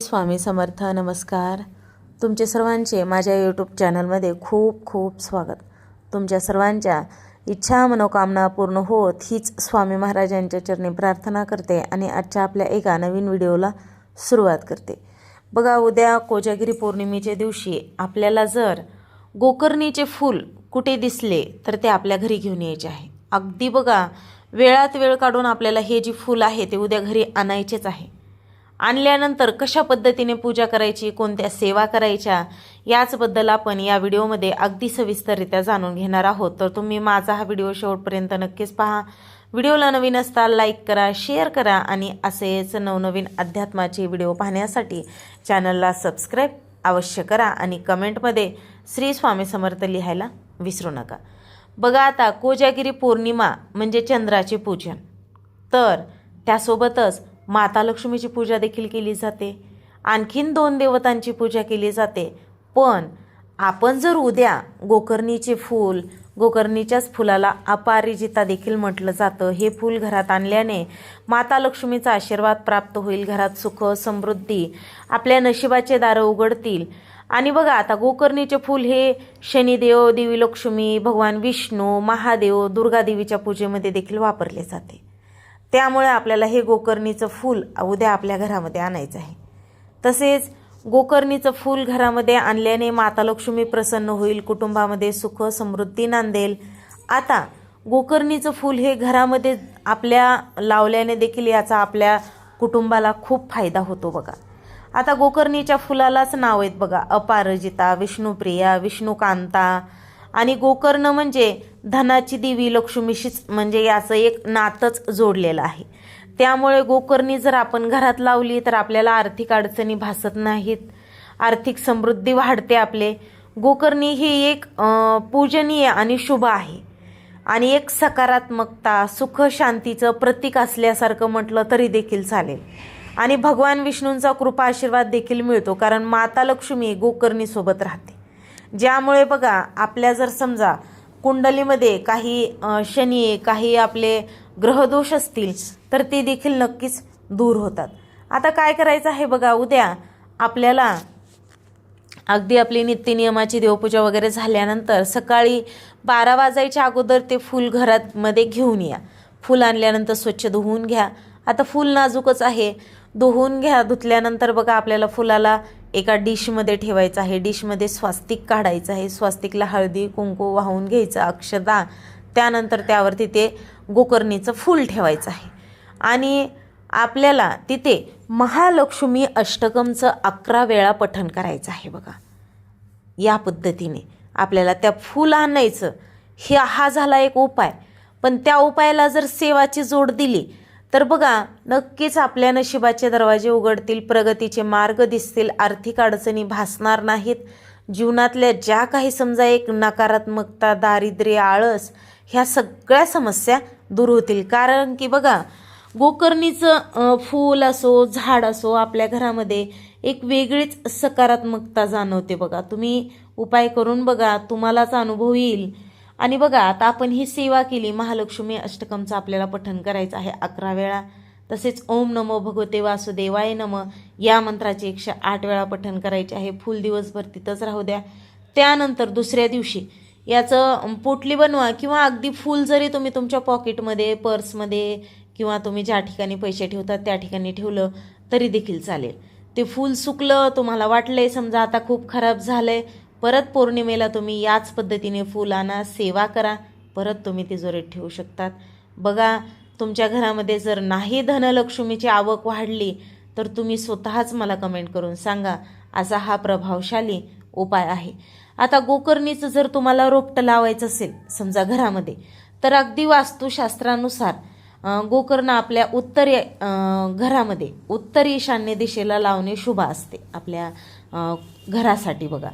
स्वामी समर्थ नमस्कार. तुमचे सर्वांचे माझ्या यूट्यूब चॅनलमध्ये खूप खूप स्वागत. तुमच्या सर्वांच्या इच्छा मनोकामना पूर्ण होत हीच स्वामी महाराजांच्या चरणी प्रार्थना करते आणि आजच्या आपल्या एका नवीन व्हिडिओला सुरुवात करते. बघा उद्या कोजागिरी पौर्णिमेच्या दिवशी आपल्याला जर गोकर्णीचे फूल कुठे दिसले तर ते आपल्या घरी घेऊन यायचे आहे. अगदी बघा वेळात वेळ काढून आपल्याला हे जे फूल आहे ते उद्या घरी आणायचेच आहे. आणल्यानंतर कशा पद्धतीने पूजा करायची कोणत्या सेवा करायच्या याचबद्दल आपण या व्हिडिओमध्ये अगदी सविस्तररित्या जाणून घेणार आहोत. तर तुम्ही माझा हा व्हिडिओ शेवटपर्यंत नक्कीच पहा. व्हिडिओला नवीन असता लाईक करा शेअर करा आणि असेच नवनवीन अध्यात्माचे व्हिडिओ पाहण्यासाठी चॅनलला सबस्क्राईब अवश्य करा आणि कमेंटमध्ये श्री स्वामी समर्थ लिहायला विसरू नका. बघा आता कोजागिरी पौर्णिमा म्हणजे चंद्राचे पूजन. तर त्यासोबतच माता लक्ष्मीची पूजा देखील केली जाते. आणखीन दोन देवतांची पूजा केली जाते. पण आपण जर उद्या गोकर्णीचे फूल गोकर्णीच्याच फुलाला अपारिजिता देखील म्हटलं जातं. हे फूल घरात आणल्याने माता लक्ष्मीचा आशीर्वाद प्राप्त होईल. घरात सुख समृद्धी आपल्या नशिबाचे दारं उघडतील. आणि बघा आता गोकर्णीचे फूल हे शनिदेव देवी लक्ष्मी भगवान विष्णू महादेव दुर्गादेवीच्या पूजेमध्ये देखील वापरले जाते. त्यामुळे आपल्याला हे गोकर्णीचं फूल उद्या आपल्या घरामध्ये आणायचं आहे. तसेच गोकर्णीचं फूल घरामध्ये आणल्याने माता लक्ष्मी प्रसन्न होईल कुटुंबामध्ये सुख समृद्धी नांदेल. आता गोकर्णीचं फूल हे घरामध्ये आपल्या लावल्याने देखील याचा आपल्या कुटुंबाला खूप फायदा होतो बघा. आता गोकर्णीच्या फुलालाच नाव आहेत बघा. अपारजिता विष्णुप्रिया विष्णुकांता आणि गोकर्ण म्हणजे धनाची देवी लक्ष्मीशीच म्हणजे याचं एक नातंच जोडलेलं आहे. त्यामुळे गोकर्णी जर आपण घरात लावली तर आपल्याला आर्थिक अडचणी भासत नाहीत. आर्थिक समृद्धी वाढते आपले. गोकर्णी ही एक पूजनीय आणि शुभ आहे. आणि एक सकारात्मकता सुख शांतीचं प्रतीक असल्यासारखं म्हटलं तरी देखील चालेल. आणि भगवान विष्णूंचा कृपा आशीर्वाद देखील मिळतो कारण माता लक्ष्मी गोकर्णीसोबत राहते. ज्यामुळे बघा आपल्या जर समजा कुंडलीमध्ये काही शनी काही आपले ग्रहदोष असतील तर ते देखील नक्कीच दूर होतात. आता काय करायचं आहे बघा उद्या आपल्याला अगदी आपली नित्यनियमाची देवपूजा वगैरे झाल्यानंतर सकाळी बारा वाजायच्या अगोदर ते फूल घरात मध्ये घेऊन या. फूल आणल्यानंतर स्वच्छ धुवून घ्या. आता फूल नाजूकच आहे. धुवून घ्या धुतल्यानंतर बघा आपल्याला फुलाला एका डिशमध्ये ठेवायचं आहे. डिशमध्ये स्वास्तिक काढायचं आहे. स्वास्तिकला हळदी कुंकू वाहून घ्यायचं अक्षदा. त्यानंतर त्यावरती ते गोकर्णीचं फूल ठेवायचं आहे. आणि आपल्याला तिथे महालक्ष्मी अष्टकमचं अकरा वेळा पठण करायचं आहे बघा. या पद्धतीने आपल्याला त्या फूल आणायचं. हे हा झाला एक उपाय. पण त्या उपायाला जर सेवाची जोड दिली तर बघा नक्कीच आपल्या नशिबाचे दरवाजे उघडतील प्रगतीचे मार्ग दिसतील आर्थिक अडचणी भासणार नाहीत. जीवनातल्या ज्या काही समजा एक नकारात्मकता दारिद्र्य आळस ह्या सगळ्या समस्या दूर होतील. कारण की बघा गोकर्णीचं फूल असो झाड असो आपल्या घरामध्ये एक वेगळीच सकारात्मकता जाणवते बघा. तुम्ही उपाय करून बघा तुम्हालाच अनुभव येईल. आणि बघा आता आपण ही सेवा केली महालक्ष्मी अष्टकमचं आपल्याला पठण करायचं आहे अकरा वेळा. तसेच ओम नमो भगवते वासुदेवाय नम या मंत्राचे एकशे आठ वेळा पठण करायचे आहे. फुल दिवसभर तिथंच राहू द्या. त्यानंतर दुसऱ्या दिवशी याचं पोटली बनवा किंवा अगदी फूल जरी तुम्ही तुमच्या पॉकेटमध्ये पर्समध्ये किंवा तुम्ही ज्या ठिकाणी पैसे ठेवतात त्या ठिकाणी ठेवलं तरी देखील चालेल. ते फूल सुकलं तुम्हाला वाटलं आहे समजा आता खूप खराब झालं आहे परत पौर्णिमेला तुम्ही याच पद्धतीने फूल आणा सेवा करा. परत तुम्ही तिजोरीत ठेवू शकतात. बघा तुमच्या घरामध्ये जर नाही धनलक्ष्मीची आवक वाढली तर तुम्ही स्वतःच मला कमेंट करून सांगा. असा हा प्रभावशाली उपाय आहे. आता गोकर्णीचं जर तुम्हाला रोपटं लावायचं असेल समजा घरामध्ये तर अगदी वास्तुशास्त्रानुसार गोकर्ण आपल्या उत्तर घरामध्ये उत्तर ईशान्य दिशेला लावणे शुभ असते आपल्या घरासाठी बघा.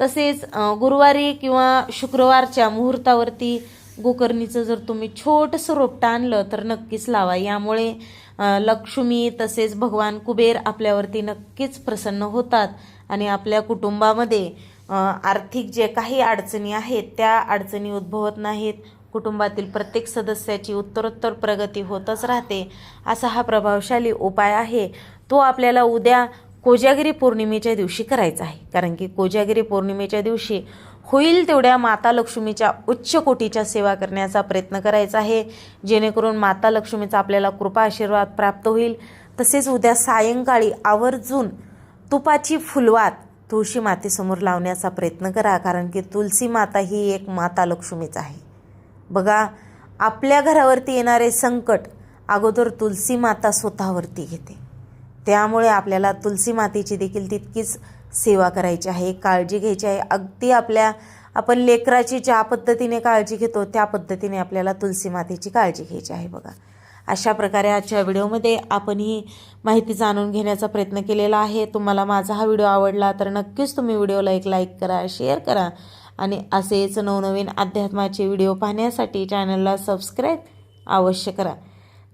तसेच गुरुवारी किंवा शुक्रवारच्या मुहूर्तावरती गोकर्णीचं जर तुम्ही छोटंसं रोपटं आणलं तर नक्कीच लावा. यामुळे लक्ष्मी तसेच भगवान कुबेर आपल्यावरती नक्कीच प्रसन्न होतात आणि आपल्या कुटुंबामध्ये आर्थिक जे काही अडचणी आहेत त्या अडचणी उद्भवत नाहीत. कुटुंबातील प्रत्येक सदस्याची उत्तरोत्तर प्रगती होतच राहते. असा हा प्रभावशाली उपाय आहे. तो आपल्याला उद्या कोजागिरी पौर्णिमेच्या दिवशी करायचं आहे. कारण की कोजागिरी पौर्णिमेच्या दिवशी होईल तेवढ्या माता लक्ष्मीच्या उच्च कोटीच्या सेवा करण्याचा प्रयत्न करायचा आहे. जेणेकरून माता लक्ष्मीचा आपल्याला कृपा आशीर्वाद प्राप्त होईल. तसेच उद्या सायंकाळी आवर्जून तुपाची फुलवात तुळशी मातेसमोर लावण्याचा प्रयत्न करा. कारण की तुलसी माता ही एक माता लक्ष्मीच आहे. बघा आपल्या घरावरती येणारे संकट अगोदर तुलसी माता स्वतःवरती घेते. त्यामुळे आपल्याला तुलसी मातेची देखील तितकीच सेवा करायची आहे काळजी घ्यायची आहे. अगदी आपल्या आपण लेकराची ज्या पद्धतीने काळजी घेतो त्या पद्धतीने आपल्याला तुलसी मातेची काळजी घ्यायची आहे बघा. अशा प्रकारे आजच्या व्हिडिओमध्ये आपण ही माहिती जाणून घेण्याचा प्रयत्न केलेला आहे. तुम्हाला माझा हा व्हिडिओ आवडला तर नक्कीच तुम्ही व्हिडिओला एक लाईक करा शेअर करा आणि असेच नवनवीन अध्यात्माचे व्हिडिओ पाहण्यासाठी चॅनलला सबस्क्राईब अवश्य करा.